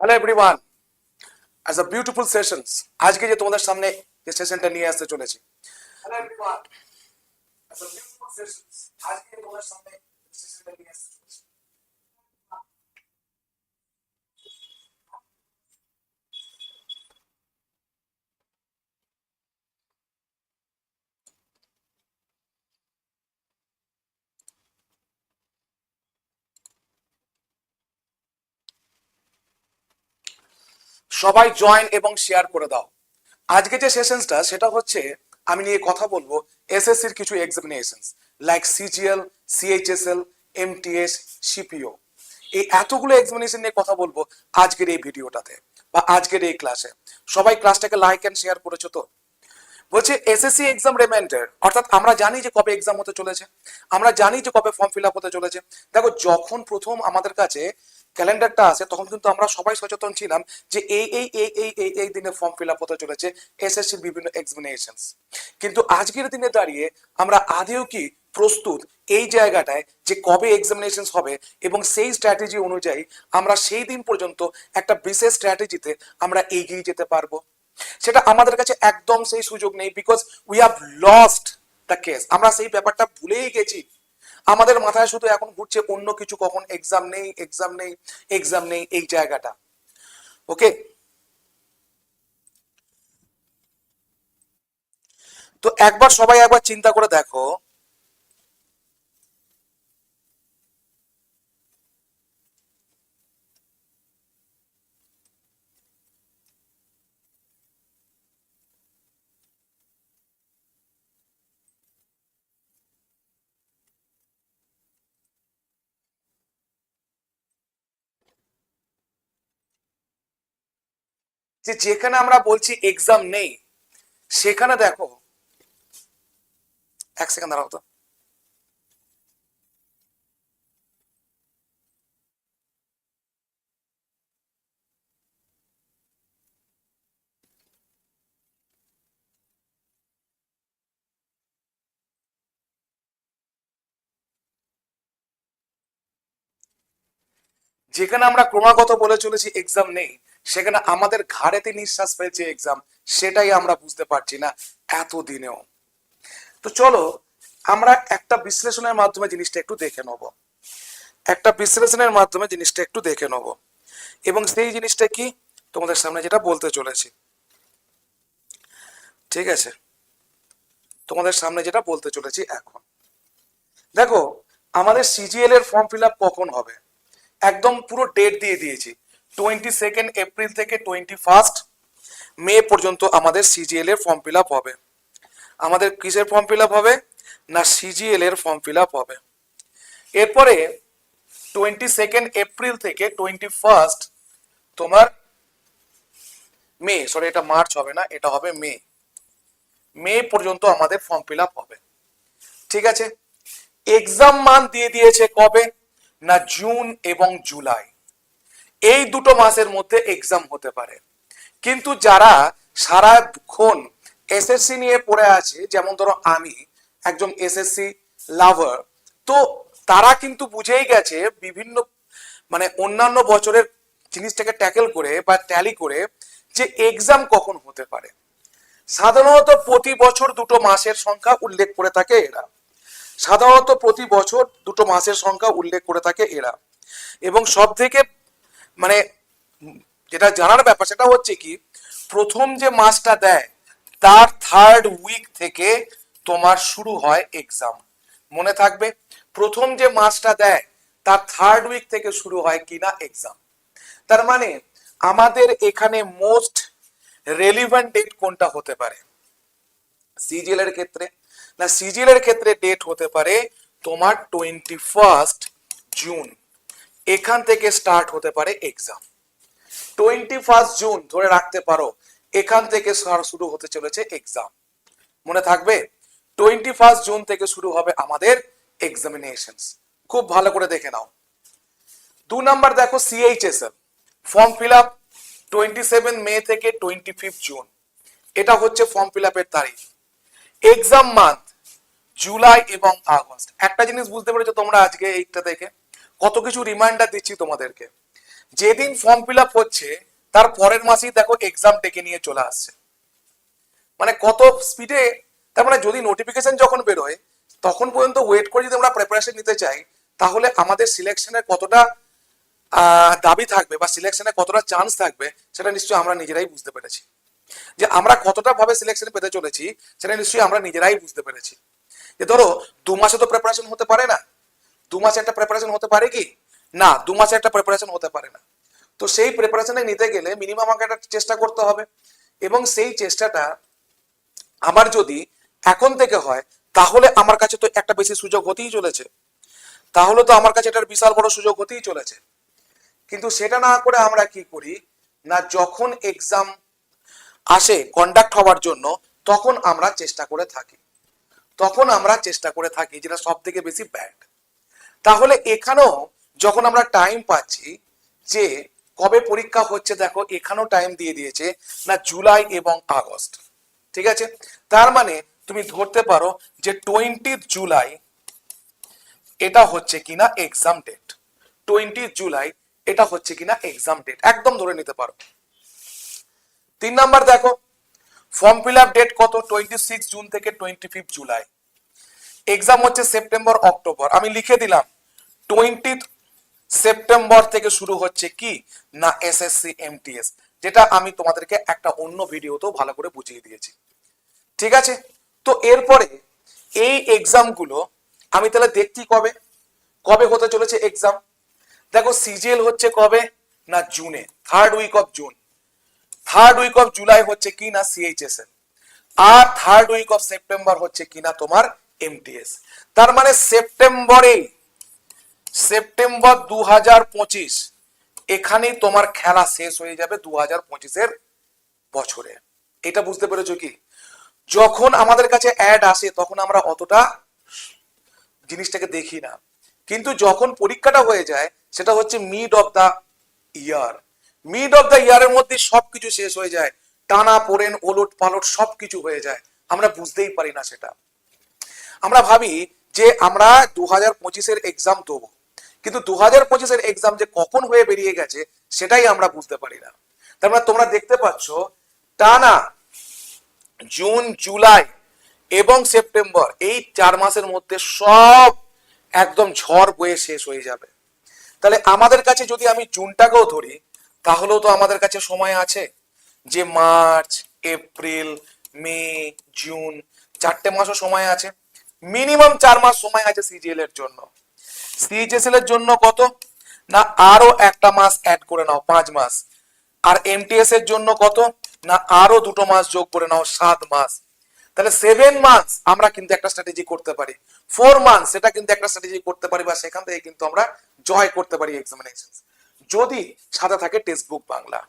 Hello everyone as a beautiful sessions আজকে যে তোমাদের সামনে যে সেশনটা নিয়ে আসতে চলেছি। Hello everyone as a beautiful sessions আজকে যে তোমাদের সামনে সেশনটা নিয়ে আসতে সবাই জয়েন এবং শেয়ার করে দাও। আজকে যে সেশনসটা সেটা হচ্ছে আমি নিয়ে কথা বলব এসএসসির কিছু examinations like CGL CHSL MTS CPO এই এতগুলো এক্সামিনেশন নিয়ে কথা বলব আজকের এই ভিডিওটাতে বা আজকের এই ক্লাসে সবাই ক্লাসটাকে লাইক এন্ড শেয়ার করেছ তো? বলছে এসএসসি এক্সাম রিমাইন্ডার অর্থাৎ আমরা জানি যে কবে এক্সাম হতে চলেছে, আমরা জানি যে কবে ফর্ম ফিল আপ হতে চলেছে। দেখো, যখন প্রথম আমাদের কাছে ক্যালেন্ডারটা আসে তখন কিন্তু আমরা সবাই সচেতন ছিলাম যে এই এই এই এই এই এই দিনে ফর্ম ফিল আপ হতে চলেছে এসএসসির বিভিন্ন এক্সামিনেশনস কিন্তু আজকের দিনে দাঁড়িয়ে আমরা আদেও কি প্রস্তুত এই জায়গাটায় যে কবে এক্সামিনেশন হবে এবং সেই স্ট্র্যাটেজি অনুযায়ী আমরা সেই দিন পর্যন্ত একটা বিশেষ স্ট্র্যাটেজিতে আমরা এগিয়ে যেতে পারব। সেটা আমাদের কাছে একদম সেই সুযোগ নেই because we have lost the case আমরা সেই ব্যাপারটা ভুলেই গেছি। আমাদের মাথায় শুধু এখন ঘুরছে অন্য কিছু, কখন এক্সাম নেই এক্সাম নেই এক্সাম নেই, এই জায়গাটা। ওকে তো একবার সবাই একবার চিন্তা করে দেখো যে যেখানে আমরা বলছি এক্সাম নেই, সেখানে দেখো, এক সেকেন্ড দাঁড়াও তো। যেখানে আমরা ক্রমাগত বলে চলেছি এক্সাম নেই সেখানে আমাদের ঘাড়েতে নিঃশ্বাস ফেলছে এক্সাম সেটাই আমরা বুঝতে পারছি না এত দিনেও তো চলো, আমরা একটা বিশ্লেষণের মাধ্যমে জিনিসটা একটু দেখে নেব। একটা বিশ্লেষণের মাধ্যমে জিনিসটা একটু দেখে নেব। এবং সেই জিনিসটা কি? তোমাদের সামনে যেটা বলতে চলেছি। ঠিক আছে? তোমাদের সামনে যেটা বলতে চলেছি এখন। দেখো, আমাদের সিজিএল এর ফর্ম ফিল আপ কখন হবে? একদম পুরো ডেট দিয়ে দিয়েছি। টোয়েন্টি সেকেন্ড এপ্রিল থেকে টোয়েন্টি ফার্স্ট মে পর্যন্ত আমাদের সিজিএল এর ফর্ম ফিল আপ হবে। আমাদের কিসের ফর্ম ফিল আপ হবে? না সিজিএল এর ফর্ম ফিল আপ হবে। এরপরে টোয়েন্টি সেকেন্ড এপ্রিল থেকে টোয়েন্টি ফার্স্ট তোমার মে সরি এটা মার্চ হবে না, এটা হবে মে মে পর্যন্ত আমাদের ফর্ম ফিল আপ হবে। ঠিক আছে? এক্সাম মান দিয়ে দিয়েছে কবে? না জুন এবং জুলাই এই দুটো মাসের মধ্যে এক্সাম হতে পারে। কিন্তু যারা সারাক্ষণ এসএসসি নিয়ে পড়ে আছে, যেমন ধরো আমি, একজন এসএসসি লাভার তো তারা কিন্তু বুঝেই গেছে বিভিন্ন মানে অন্যান্য বছরের জিনিসটাকে ট্যাকেল করে বা ট্যালি করে যে এক্সাম কখন হতে পারে। সাধারণত প্রতি বছর দুটো মাসের সংখ্যা উল্লেখ করে থাকে এরা। সাধারণত প্রতি বছর দুটো মাসের সংখ্যা উল্লেখ করে থাকে এরা। এবং সব থেকে মানে যেটা জানার ব্যাপার সেটা হচ্ছে কি, প্রথম যে মাসটা দেয়, তার থার্ড উইক থেকে তোমার শুরু হয় এক্সাম মনে থাকবে, প্রথম যে মাসটা দেয়, তার থার্ড উইক থেকে শুরু হয় কিনা এক্সাম তার মানে আমাদের এখানে মোস্ট রেলিভেন্ট ডেট কোনটা হতে পারে? সিজিএল এর ক্ষেত্রে? না সিজিএল এর ক্ষেত্রে ডেট হতে পারে তোমার টোয়েন্টি ফার্স্ট জুন এখান থেকে স্টার্ট হতে পারে এক্সাম টোয়েন্টি ফার্স্ট জুন ধরে রাখতে পারো, এখান থেকে শুরু হতে চলেছে এক্সাম মনে থাকবে? টোয়েন্টি ফার্স্ট জুন থেকে শুরু হবে আমাদের এক্সামিনেশন খুব ভালো করে দেখে নাও। দু নাম্বার দেখো CHSL form fill up twenty seven May থেকে টোয়েন্টি ফিফথ জুন এটা হচ্ছে ফর্ম ফিল আপের তারিখ। এক্সাম মান্থ জুলাই এবং আগস্ট একটা জিনিস বুঝতে পেরেছ তোমরা আজকে এইটা দেখে? কত কিছু রিমাইন্ডার দিচ্ছি তোমাদেরকে। যেদিন ফর্ম ফিল আপ হচ্ছে, তার পরের মাসেই দেখো এক্সাম ডেকে নিয়ে চলে আসছে। মানে কত স্পিডে তার মানে যদি নোটিফিকেশন যখন বেরোয় তখন পর্যন্ত ওয়েট করে যদি আমরা প্রিপারেশন নিতে চাই, তাহলে আমাদের সিলেকশনের কতটা দাবি থাকবে বা সিলেকশনে কতটা চান্স থাকবে, সেটা নিশ্চয়ই আমরা নিজেরাই বুঝতে পেরেছি। যে আমরা কতটা ভাবে সিলেকশন পেতে চলেছি, সেটা নিশ্চয়ই আমরা নিজেরাই বুঝতে পেরেছি। যে ধরো, দু মাসে তো প্রিপারেশন হতে পারে না। দু মাসে একটা প্রিপারেশন হতে পারে কি? না, দু মাসে একটা প্রিপারেশন হতে পারে না। তো সেই প্রিপারেশনে নিতে গেলে মিনিমাম আমাকে একটা চেষ্টা করতে হবে। এবং সেই চেষ্টাটা আমার যদি এখন থেকে হয়, তাহলে আমার কাছে তো একটা বেশি সুযোগ হতেই চলেছে। তাহলে তো আমার কাছে এটার বিশাল বড় সুযোগ হতেই চলেছে। কিন্তু সেটা না করে আমরা কি করি? না, যখন এক্সাম আসে কন্ডাক্ট হওয়ার জন্য, তখন আমরা চেষ্টা করে থাকি। তখন আমরা চেষ্টা করে থাকি যেটা সব থেকে বেশি ব্যাড তাহলে এখানেও যখন আমরা টাইম পাচ্ছি যে কবে পরীক্ষা হচ্ছে, দেখো এখানেও টাইম দিয়ে দিয়েছে, না জুলাই এবং আগস্ট, ঠিক আছে? তার মানে তুমি ধরতে পারো যে টোয়েন্টি জুলাই এটা হচ্ছে কিনা এক্সাম ডেট টোয়েন্টি জুলাই এটা হচ্ছে কিনা এক্সাম ডেট একদম ধরে নিতে পারো। তিন নাম্বার দেখো ফর্ম ফিল আপ ডেট কত? টোয়েন্টি সিক্স জুন থেকে টোয়েন্টি ফিফথ জুলাই। এক্সাম হচ্ছে সেপ্টেম্বর অক্টোবর আমি লিখে দিলাম টোয়েন্টি সেপ্টেম্বর থেকে শুরু হচ্ছে কি? না এসএসসি এমটিএস যেটা আমি তোমাদেরকে একটা অন্য ভিডিওতেও ভালো করে বুঝিয়ে দিয়েছি। ঠিক আছে? তো এরপরে এই এক্সামগুলো আমি তাহলে দেখছি কবে? কবে হতে চলেছে এক্সাম দেখো সিজিএল হচ্ছে কবে? না জুনে third week of June third week of July হচ্ছে কি না সিএইচএসএল আর থার্ড উইক অফ সেপ্টেম্বর হচ্ছে কি না তোমার? এমটিএস তার মানে সেপ্টেম্বরে, সেপ্টেম্বর দু হাজার পঁচিশ, এখানেই তোমার খেলা শেষ হয়ে যাবে দু হাজার পঁচিশের বছরে। এটা বুঝতে পেরেছ কি? যখন আমাদের কাছে অ্যাড আসে, তখন আমরা অতটা জিনিসটাকে দেখি না। কিন্তু যখন পরীক্ষাটা হয়ে যায়, সেটা হচ্ছে mid of the year mid of the ইয়ারের মধ্যে সবকিছু শেষ হয়ে যায়। টানা, পোড়েন ওলট পালট সবকিছু হয়ে যায়। আমরা বুঝতেই পারি না সেটা। আমরা ভাবি যে আমরা দু হাজার পঁচিশের এক্সাম দেবো। কিন্তু দু হাজার পঁচিশের এক্সাম যে কখন হয়ে বেরিয়ে গেছে, সেটাই আমরা বুঝতে পারি না। তার মানে তোমরা দেখতে পাচ্ছ, টানা জুন, জুলাই এবং সেপ্টেম্বর, এই চার মাসের মধ্যে সব একদম ঝড় বয়ে শেষ হয়ে যাবে। তাহলে আমাদের কাছে যদি আমি জুনটাকেও ধরি, তাহলেও তো আমাদের কাছে সময় আছে যে মার্চ, এপ্রিল, মে, জুন, চারটে মাসও সময় আছে। মিনিমাম চার মাস সময় আছে সিজিএল এর জন্য। সিএইচএসএল এর জন্য কত? না, আরও একটা মাস অ্যাড করে নাও, পাঁচ মাস। আর এমটিএস এর জন্য কত? না, আরও দুটো মাস যোগ করে নাও, সাত মাস। তাহলে সেভেন মান্থস আমরা কিন্তু একটা স্ট্র্যাটেজি করতে পারি। ফোর মান্থস সেটা কিন্তু একটা স্ট্র্যাটেজি করতে পারি বা সেখান থেকে কিন্তু আমরা জয় করতে পারি এক্সামিনেশন যদি সাথে থাকে টেক্সট বুক বাংলা।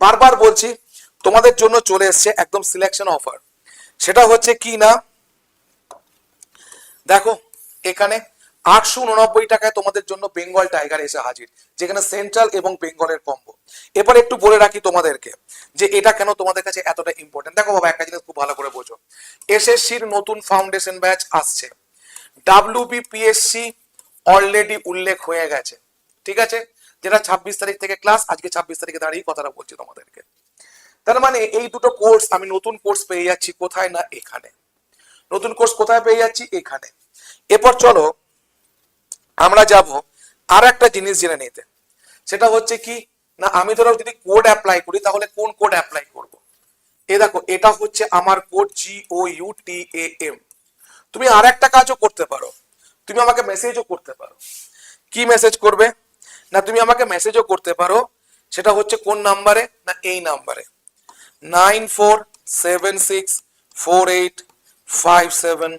বারবার বলছি, তোমাদের জন্য চলে এসছে একদম সিলেকশন অফার সেটা হচ্ছে কি না? দেখো, এখানে আটশো উননব্বই টাকায় তোমাদের জন্য বেঙ্গল টাইগার এসে হাজির, যেখানে সেন্ট্রাল এবং বেঙ্গলের কম্বো এবার একটু বলে রাখি তোমাদেরকে যে এটা কেন তোমাদের কাছে এতটা ইম্পর্টেন্ট দেখো বাবা, একটা জিনিস খুব ভালো করে বোঝো। এসএসসির নতুন ফাউন্ডেশন ব্যাচ আসছে। ডাব্লিউবিপিএসসি অলরেডি উল্লেখ হয়ে গেছে। ঠিক আছে? যেটা ছাব্বিশ তারিখ থেকে ক্লাস আজকে ছাব্বিশ তারিখে দাঁড়িয়ে কথাটা বলছি তোমাদেরকে। তার মানে এই দুটো কোর্স আমি নতুন কোর্স পেয়ে যাচ্ছি, কোথায় না এখানে। নতুন কোর্স কোথায় পেয়ে যাচ্ছি? এখানে। এরপর চলো, আমরা যাব আর একটা জিনিস জেনে নিতে। সেটা হচ্ছে কি, না, আমি ধরো যদি কোড অ্যাপ্লাই করি, তাহলে কোন কোড অ্যাপ্লাই করব? এ দেখো, এটা হচ্ছে আমার code G O U T A M তুমি আর একটা কাজও করতে পারো। তুমি আমাকে মেসেজও করতে পারো। কি মেসেজ করবে? না, তুমি আমাকে মেসেজও করতে পারো। সেটা হচ্ছে কোন নাম্বারে না, এই নাম্বারে nine four seven six four eight five seven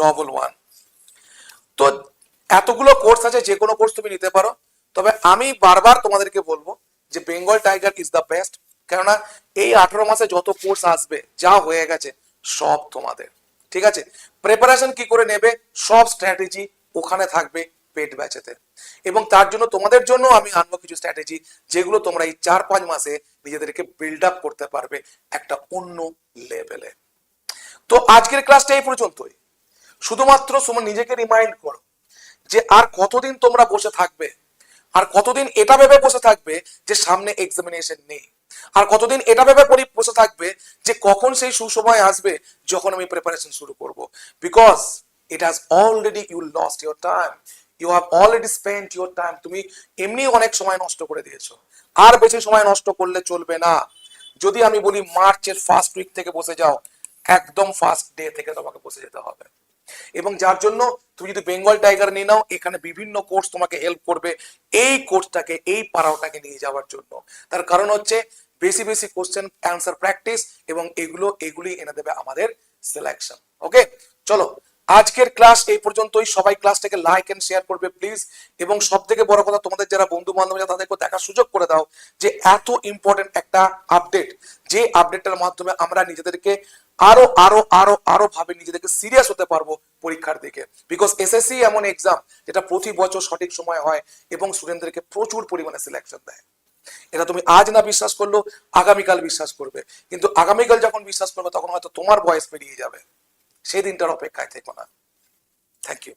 double one তো এতগুলো কোর্স আছে, যে কোনো কোর্স তুমি নিতে পারো। তবে আমি বারবার তোমাদেরকে বলব যে Bengal tiger is the best কেননা এই আঠারো মাসে যত কোর্স আসবে, যা হয়ে গেছে, সব তোমাদের। ঠিক আছে? প্রিপারেশন কি করে নেবে, সব স্ট্র্যাটেজি ওখানে থাকবে পেট ব্যাচেতে। এবং তার জন্য তোমাদের জন্য আমি আনব কিছু স্ট্র্যাটেজি যেগুলো তোমরা এই চার পাঁচ মাসে নিজেদেরকে বিল্ড আপ করতে পারবে একটা অন্য লেভেলে তো আজকের ক্লাসটা এই পর্যন্তই। শুধুমাত্র তোমার নিজেকে রিমাইন্ড করো যে আর কতদিন তোমরা বসে থাকবে, আর কতদিন এটা ভেবে বসে থাকবে যে সামনে এক্সামিনেশন নেই, আর কতদিন এটা ভেবে পরি, বসে থাকবে যে কখন সেই সুসময় আসবে যখন আমি প্রিপারেশন শুরু করব। Because it has already you lost your time you have already spend your time তুমি এমনি অনেক সময় নষ্ট করে দিয়েছ। আর বেশি সময় নষ্ট করলে চলবে না। যদি আমি বলি মার্চের ফার্স্ট উইক থেকে বসে যাও একদম ফার্স্ট ডে থেকে তোমাকে বসে যেতে হবে। এবং যার জন্য তুমি যদি বেঙ্গল টাইগার নিয়ে নাও, এখানে বিভিন্ন কোর্স তোমাকে হেল্প করবে এই কোর্সটাকে এই পাড়াওটাকে নিয়ে যাওয়ার জন্য। তার কারণ হচ্ছে বেশি বেশি কোশ্চেন অ্যান্সার প্র্যাকটিস এবং এগুলো এগুলি এনে দেবে আমাদের সিলেকশন ওকে চলো, আজকের ক্লাস এই পর্যন্তই। সবাই ক্লাসটাকে লাইক এন্ড শেয়ার করবে প্লিজ এবং সব থেকে বড় কথা, তোমাদের যারা বন্ধু বান্ধব আছে তাদেরকে দেখার সুযোগ করে দাও যে এত ইম্পর্টেন্ট একটা আপডেট যে আপডেটটার মাধ্যমে আমরা নিজেদেরকে আরও আরও আরও আরও ভাবে নিজেদেরকে সিরিয়াস হতে পারব পরীক্ষার দিকে। বিকজ এসএসসি এমন এক্সাম যেটা প্রতি বছর সঠিক সময় হয় এবং স্টুডেন্টদেরকে প্রচুর পরিমাণে সিলেকশন দেয়। এটা তুমি আজ না বিশ্বাস করল, আগামীকাল বিশ্বাস করবে। কিন্তু আগামীকাল যখন বিশ্বাস করবে, তখন হয়তো তোমার বয়স পেরিয়ে যাবে। সেই দিনটার অপেক্ষায় থেকো না। Thank you